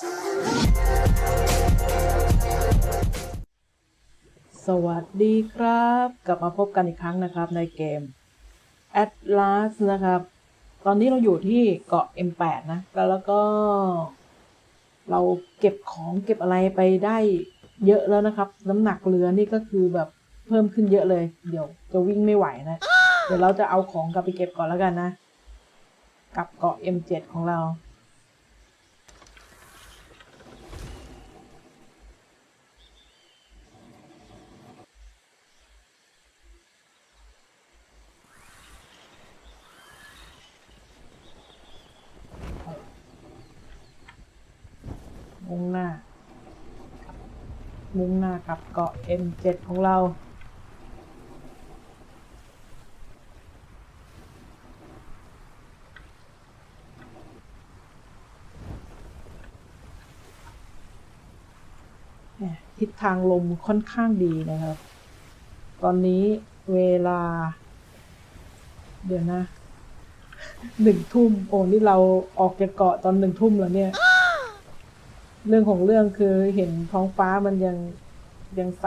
สวัสดีครับ กลับมาพบกันอีกครั้งนะครับในเกม Atlas นะครับ ตอนนี้เราอยู่ที่เกาะ M8 นะแล้วแล้วก็ เราเก็บของเก็บอะไรไปได้เยอะแล้วนะครับ น้ำหนักเรือนี่ก็คือแบบเพิ่มขึ้นเยอะเลย เดี๋ยวจะวิ่งไม่ไหวนะ เดี๋ยวเราจะเอาของกลับไปเก็บก่อนแล้วกันนะ กับเกาะ M7 ของเรา มุ่งหน้า มุ่งหน้ากับเกาะ M7 ของเรา ทิศทางลมค่อนข้างดีนะครับ ตอนนี้เวลา เดี๋ยวนะหนึ่งทุ่มโอ้นี่เราออกจากเกาะตอนหนึ่งทุ่มแล้วเนี่ย เรื่องของเรื่องคือเห็นท้องฟ้ามันยังยังใส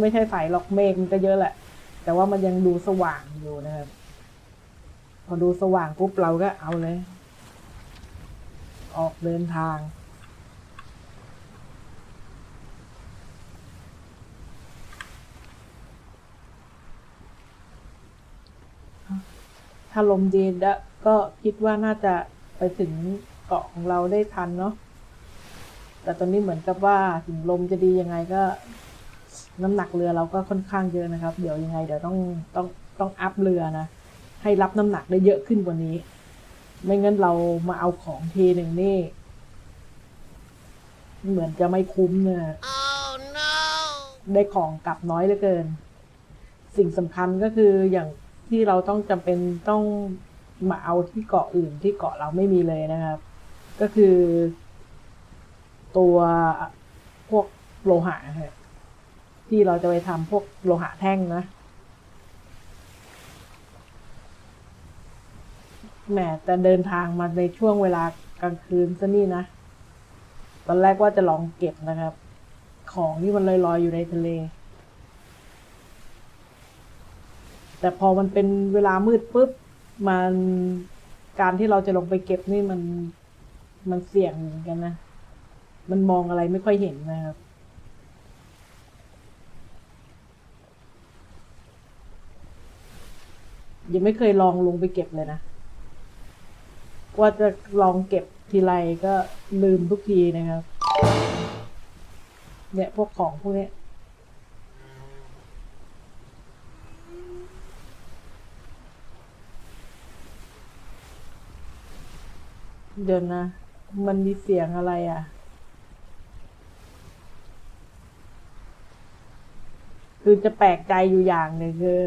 ไม่ใช่ใสหรอกเมฆมันก็เยอะแหละ แต่ว่ามันยังดูสว่างอยู่นะครับ พอดูสว่างปุ๊บเราก็เอาเลย ออกเดินทางถ้าลมดีแล้วก็คิดว่าน่าจะไปถึงเกาะของเราได้ทันเนาะ แต่ตอนนี้เหมือนกับว่าถึงลมจะดียังไงก็ น้ำหนักเรือเราก็ค่อนข้างเยอะนะครับ เดี๋ยวยังไง เดี๋ยวต้องต้องต้องอัพเรือนะ ให้รับน้ำหนักได้เยอะขึ้นกว่านี้ ไม่งั้นเรามาเอาของทีหนึ่งนี่ เหมือนจะไม่คุ้มเนี่ย Oh no! ได้ของกลับน้อยเหลือเกิน สิ่งสำคัญก็คืออย่างที่เราต้องจำเป็นต้องมาเอาที่เกาะอื่นที่เกาะเราไม่มีเลยนะครับ ก็คือ ตัวพวกโลหะฮะที่เราจะไปทำพวกโลหะแท่งนะแหมแต่เดินทางมาในช่วงเวลากลางคืนซะนี่นะ ตอนแรกว่าจะลองเก็บนะครับ ของที่มันลอยๆอยู่ในทะเล แต่พอมันเป็นเวลามืดปุ๊บ มันการที่เราจะลงไปเก็บนี่มันมันเสี่ยงเหมือนกันนะ มันมองอะไรไม่ค่อยเห็นนะครับ ยังไม่เคยลองลงไปเก็บเลยนะ ว่าจะลองเก็บทีไรก็ลืมทุกทีนะครับ เนี่ยพวกของพวกนี้เดี๋ยวนะ มันมีเสียงอะไรอะ คือจะแปลกใจอยู่อย่างหนึ่งคือ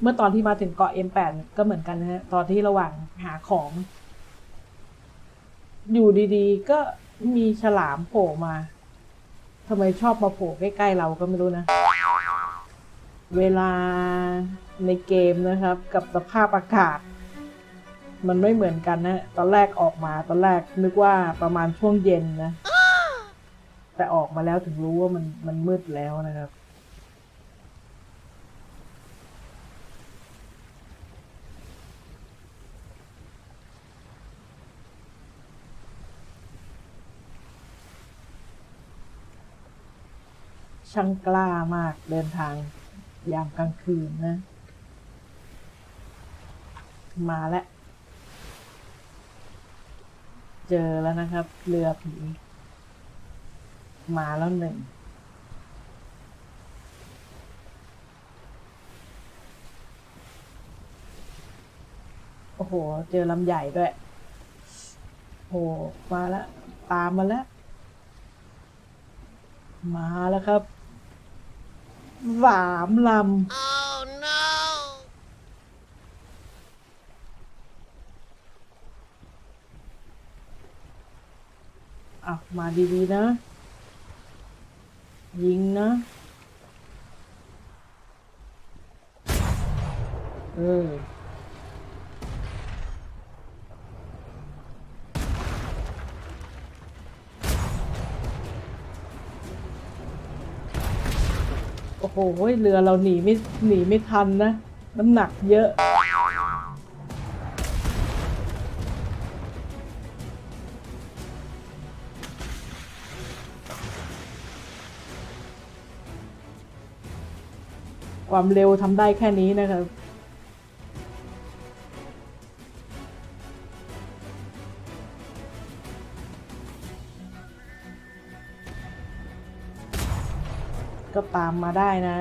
เมื่อตอนที่มาถึงเกาะ M8 ก็เหมือนกันนะฮะตอนที่ระหว่างหาของ อยู่ดีๆ ก็มีฉลามโผล่มาทำไมชอบมาโผล่ใกล้ๆเราก็ไม่รู้นะ เวลาในเกมนะครับ กับสภาพอากาศ มันไม่เหมือนกันนะ ตอนแรกออกมา ตอนแรกนึกว่าประมาณช่วงเย็นนะ แต่ออกมาแล้วถึงรู้ว่ามันมันมืดแล้วนะครับ ช่างกล้ามากเดินทางยามกลางคืนนะ มาแล้ว เจอแล้วนะครับ เรือผี มาแล้วหนึ่งโอ้โห เจอลำใหญ่ด้วยโอ้โห มาแล้ว ตามมาแล้ว มาแล้วครับสามล Oh no! ำอะ มาดีๆนะ ยิงนะ เออ โอ้โห เรือเราหนีไม่หนีไม่ทันนะ น้ำหนักเยอะ ความเร็วทำได้แค่นี้นะครับก็ตามมาได้นะ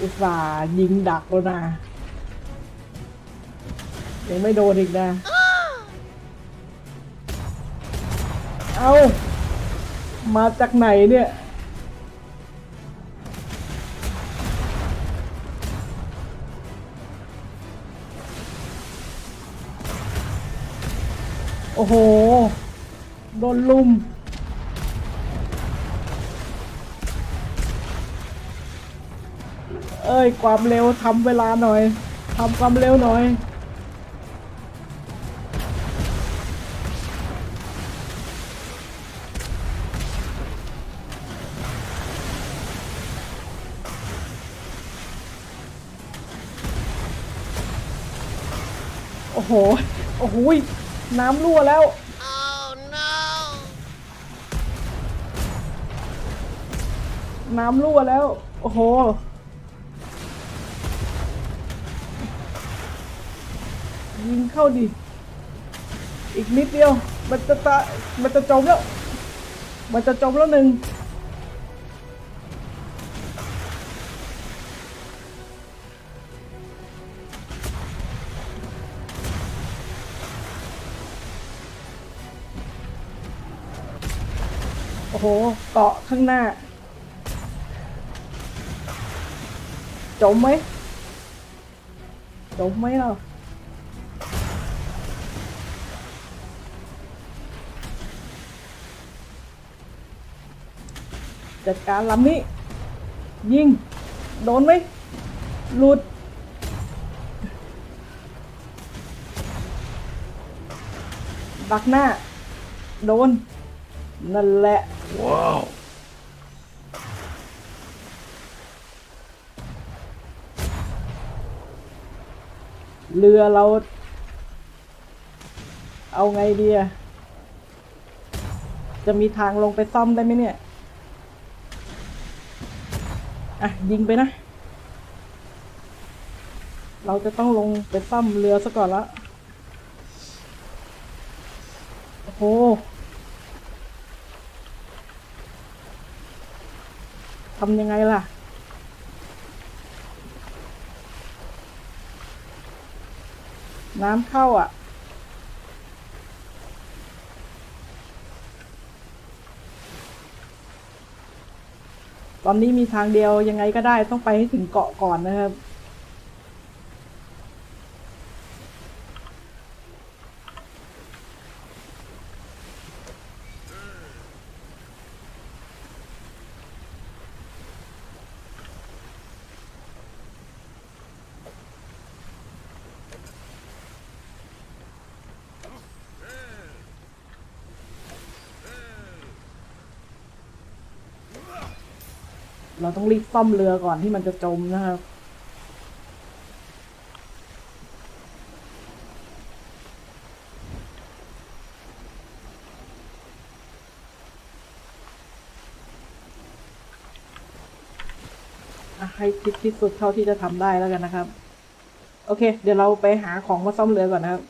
อุตส่าห์ยิงดักแล้วนะ ยังไม่โดนอีกนะ เอามาจากไหนเนี่ย โอ้โห โดนลุม เอ้ย ความเร็วทำเวลาหน่อยทำความเร็วหน่อย โอ้โห โอ้โหยน้ำรั่วแล้ว Oh no! น้ำรั่วแล้ว โอ้โห ยิงเข้าดิ อีกนิดเดียว มันจะตะมันจะจมแล้ว มันจะจมแล้วหนึ่งโอ้โห เกาะข้างหน้า จมไหมจมไหมเรา จัดการลำนี้ ยิง โดนไหมหลุดดักหน้า โดน นั่นแหละ Wow. เรือเรา เอาไงดีอะจะมีทางลงไปซ่อมได้ไหมเนี่ย อะ ยิงไปนะ เราจะต้องลงไปซ่อมเรือซะก่อนละโอ้โหทำยังไงล่ะน้ำเข้าอะ ตอนนี้มีทางเดียวยังไงก็ได้ต้องไปให้ถึงเกาะก่อนนะครับ เราต้องรีบซ่อมเรือก่อนที่มันจะจมนะครับให้คิดที่สุดเท่าที่จะทำได้แล้วกันนะครับ โอเค เดี๋ยวเราไปหาของมาซ่อมเรือก่อนนะครับ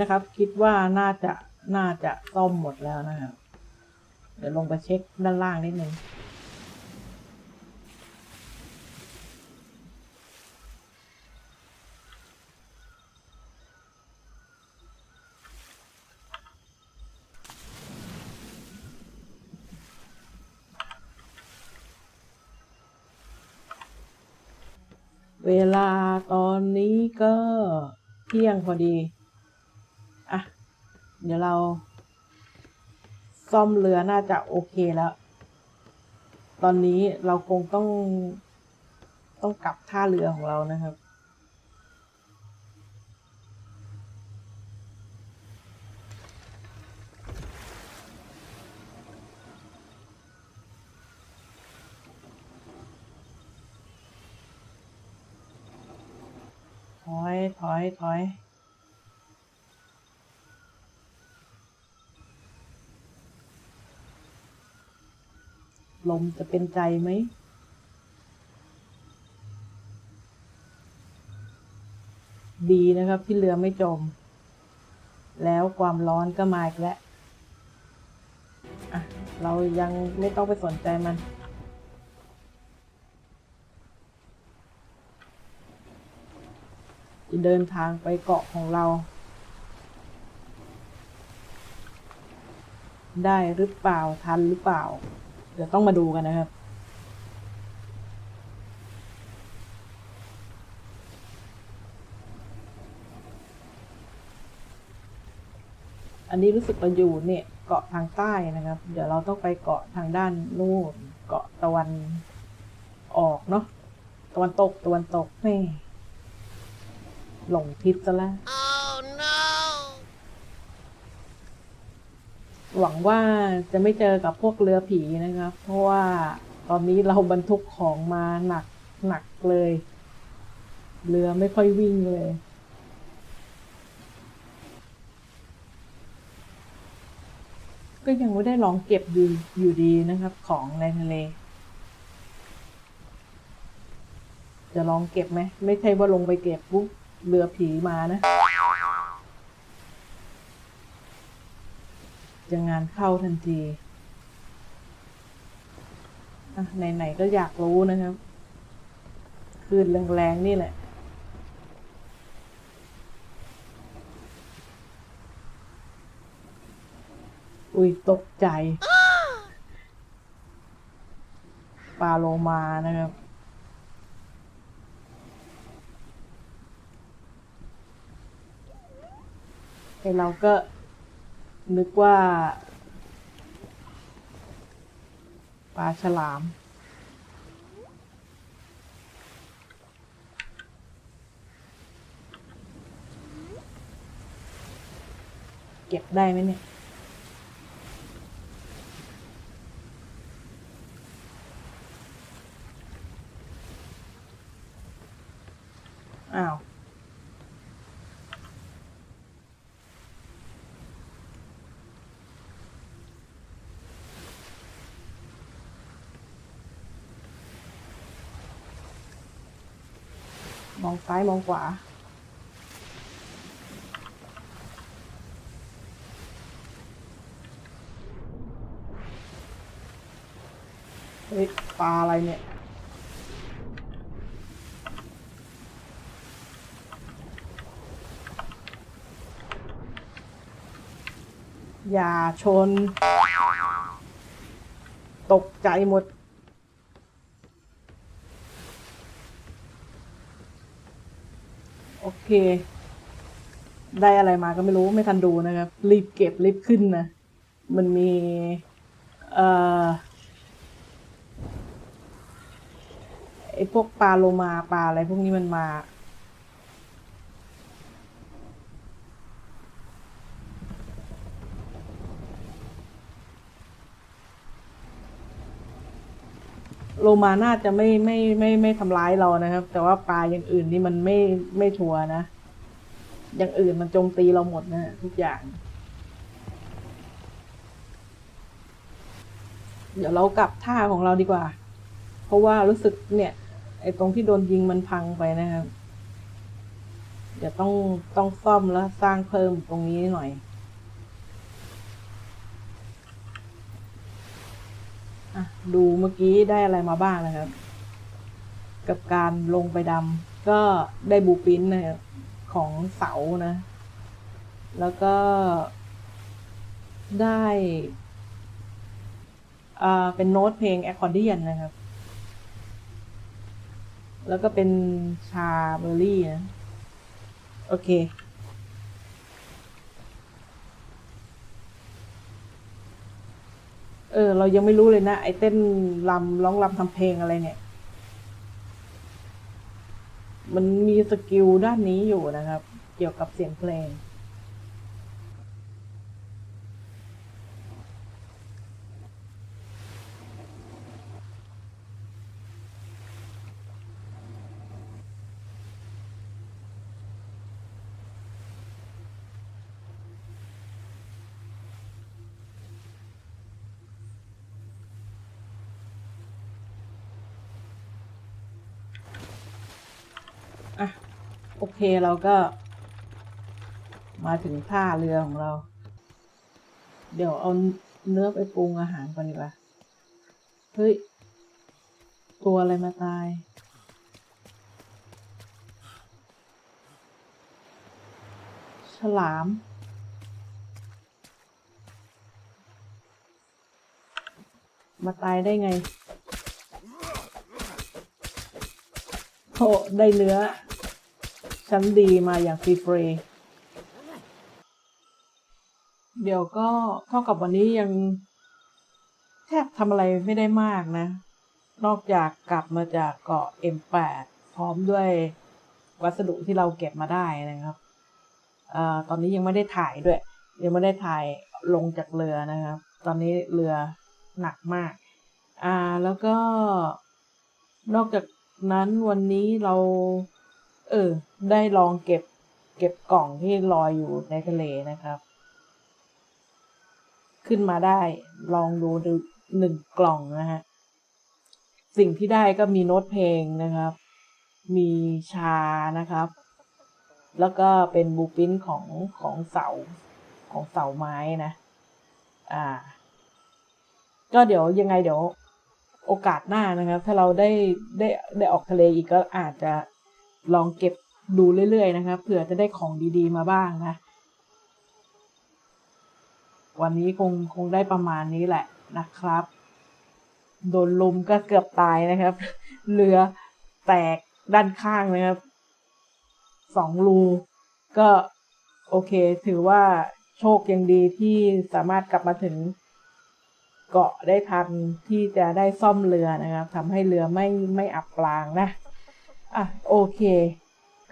นะครับ คิดว่าน่าจะน่าจะซ่อมหมดแล้วนะครับ เดี๋ยวลงไปเช็คด้านล่างนิดนึงเวลาตอนนี้ก็เที่ยงพอดี เดี๋ยวเราซ่อมเรือน่าจะโอเคแล้ว ตอนนี้เราคงต้องต้องกลับท่าเรือของเรานะครับ ถอย ถอย ถอย ลมจะเป็นใจไหม ดีนะครับที่เรือไม่จม แล้วความร้อนก็มาอีกแล้วอะเรายังไม่ต้องไปสนใจมัน จะเดินทางไปเกาะของเรา ได้หรือเปล่าทันหรือเปล่า ดี๋ยวต้องมาดูกันนะครับ อันนี้รู้สึกเราอยู่เนี่ยเกาะทางใต้นะครับ เดี๋ยวเราต้องไปเกาะทางด้านนู่นเกาะตะวันออกเนาะตะวันตกตะวันตกนี่หลงทิศซะแล้ว Oh no! หวังว่าจะไม่เจอกับพวกเรือผีนะครับ เพราะว่าตอนนี้เราบรรทุกของมาหนักหนักเลย เรือไม่ค่อยวิ่งเลยก็ยังไม่ได้ลองเก็บดูอยู่ดีนะครับ ของในทะเล จะลองเก็บไหม ไม่ใช่ว่าลงไปเก็บปุ๊บเรือผีมานะ จะงานเข้าทันทีไหนๆก็อยากรู้นะครับคลื่นแรงๆนี่แหละอุ้ยตกใจปลาโลมานะครับ ไอเราก็ นึกว่า ปลาฉลาม เก็บได้ไหมเนี่ย ซ้ายมองขวา เฮ้ยปลาอะไรเนี่ย อย่าชน ตกใจหมด โอ เค ได้อะไรมาก็ไม่รู้ไม่ทันดูนะครับ รีบเก็บรีบขึ้นนะ มันมีเอ่อไอพวกปลาโลมาปลาอะไรพวกนี้มันมา โลมาน่าจะไม่ไม่ไม่ไม่ทำร้ายเรานะครับ แต่ว่าปลาอย่างอื่นนี่มันไม่ไม่ชัวนะ อย่างอื่นมันโจมตีเราหมดนะทุกอย่าง เดี๋ยวเรากลับท่าของเราดีกว่า เพราะว่ารู้สึกเนี่ย ไอ้ตรงที่โดนยิงมันพังไปนะครับ เดี๋ยวต้องต้องซ่อมแล้วสร้างเพิ่มตรงนี้หน่อย อะดูเมื่อกี้ได้อะไรมาบ้างนะครับ กับการลงไปดำก็ได้บูปินนะครับของเสานะ แล้วก็ได้อ่าเป็นโน้ตเพลงแอคคอร์เดียนนะครับ แล้วก็เป็นชาเบอร์รี่นะ โอเค เออ เรายังไม่รู้เลยนะ ไอ้เต้นรำร้องรำทำเพลงอะไรเนี่ย มันมีสกิลด้านนี้อยู่นะครับ เกี่ยวกับเสียงเพลง เคเราก็ มาถึงท่าเรือของเรา เดี๋ยวเอาเนื้อไปปรุงอาหารก่อนดีกว่า เฮ้ย ตัวอะไรมาตาย ฉลาม มาตายได้ไงโอ้ได้เนื้อ ชั้นดีมาอย่างฟรีฟรีๆเดี๋ยวก็เท่ากับวันนี้ยัง แทบทำอะไรไม่ได้มากนะ นอกจากกลับมาจากเกาะ M8 พร้อมด้วยวัสดุที่เราเก็บมาได้นะครับอตอนนี้ยังไม่ได้ถ่ายด้วย ยังไม่ได้ถ่ายลงจากเรือนะครับ ตอนนี้เรือหนักมาก อ่าแล้วก็นอกจากนั้นวันนี้เรา เออ ได้ลองเก็บ เก็บกล่องที่ลอยอยู่ในทะเลนะครับ ขึ้นมาได้ ลองดูหนึ่งกล่องนะฮะ สิ่งที่ได้ก็มีโน้ตเพลงนะครับ มีชานะครับ แล้วก็เป็นบูปินของของเสาของเสาไม้นะ อ่า ก็เดี๋ยวยังไงเดี๋ยวโอกาสหน้านะครับ ถ้าเราได้ได้ได้ออกทะเลอีกก็อาจจะ ลองเก็บดูเรื่อยๆนะครับเผื่อจะได้ของดีๆมาบ้างนะ วันนี้คงคงได้ประมาณนี้แหละนะครับ โดนลมก็เกือบตายนะครับ เรือแตกด้านข้างนะครับสองรูก็โอเค ถือว่าโชคยังดีที่สามารถกลับมาถึงเกาะได้ทันที่จะได้ซ่อมเรือนะครับทำให้เรือไม่ไม่อับปรางนะ อะโอเค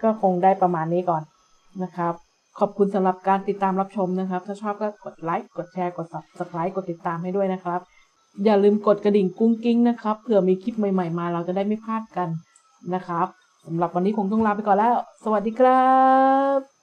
ก็คงได้ประมาณนี้ก่อนนะครับ ขอบคุณสำหรับการติดตามรับชมนะครับ ถ้าชอบก็กดไลค์กดแชร์กด subscribe กดติดตามให้ด้วยนะครับ อย่าลืมกดกระดิ่งกุ้งกิ้งนะครับเผื่อมีคลิปใหม่ๆมาเราจะได้ไม่พลาดกันนะครับสำหรับวันนี้คงต้องลาไปก่อนแล้ว สวัสดีครับ